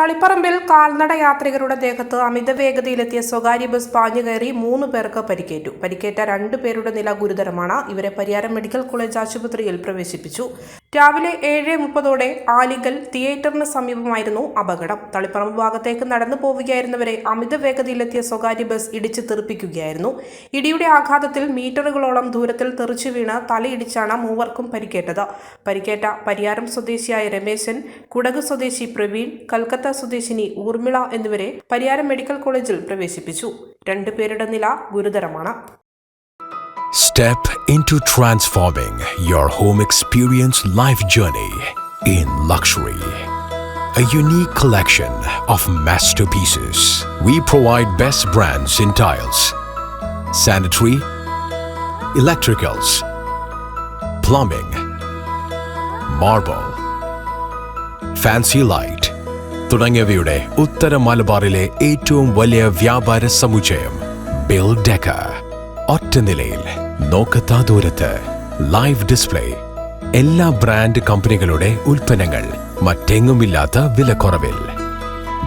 തളിപ്പറമ്പിൽ കാൽനട യാത്രികരുടെ ദേഹത്ത് അമിത വേഗതയിലെത്തിയ സ്വകാര്യ ബസ് പാഞ്ഞു കയറി മൂന്ന് പേർക്ക് പരിക്കേറ്റു. പരിക്കേറ്റ രണ്ടു പേരുടെ നില ഗുരുതരമാണ്. ഇവരെ പരിയാരം മെഡിക്കൽ കോളേജ് ആശുപത്രിയിൽ പ്രവേശിപ്പിച്ചു. രാവിലെ ഏഴ് മുപ്പതോടെ ആലിഗൽ തിയേറ്ററിന് സമീപമായിരുന്നു അപകടം. തളിപ്പറമ്പ് ഭാഗത്തേക്ക് നടന്നു പോവുകയായിരുന്നവരെ അമിത വേഗതയിലെത്തിയ സ്വകാര്യ ബസ് ഇടിച്ച് തെറിപ്പിക്കുകയായിരുന്നു. ഇടിയുടെ ആഘാതത്തിൽ മീറ്ററുകളോളം ദൂരത്തിൽ തെറിച്ചു വീണ് തലയിടിച്ചാണ് മൂവർക്കും പരിക്കേറ്റത്. പരിക്കേറ്റ പരിയാരം സ്വദേശിയായ രമേശൻ കുടക് സ്വദേശി പ്രവീൺ കൽക്കത്ത സ്വദേശിനി ഊർമിള എന്നിവരെ പരിയാരം മെഡിക്കൽ കോളേജിൽ പ്രവേശിപ്പിച്ചു. രണ്ടുപേരുടെ നില ഗുരുതരമാണ്. Step into transforming your home experience life journey in luxury. A unique collection of masterpieces. We provide best brands in tiles, sanitary, electricals, plumbing, marble, fancy light തുടങ്ങിയവയുടെ ഉത്തര മലബാറിലെ ഏറ്റവും വലിയ വ്യാപാര സമുച്ചയം ബിൽ ഡെക്ക ഒറ്റ നിലയിൽ. നോക്കത്താ ദൂരത്ത്. ലൈവ് ഡിസ്പ്ലേ എല്ലാ ബ്രാൻഡ് കമ്പനികളുടെ ഉൽപ്പന്നങ്ങൾ. മറ്റെങ്ങുമില്ലാത്ത വിലക്കുറവിൽ.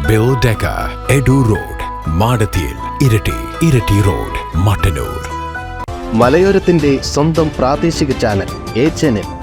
ബിൽ ഡെക്ക എഡു റോഡ് മാടത്തിയിൽ ഇരട്ടി ഇരട്ടി റോഡ് മട്ടന്നൂർ. മലയോരത്തിന്റെ സ്വന്തം പ്രാദേശിക ചാനൽ എ എം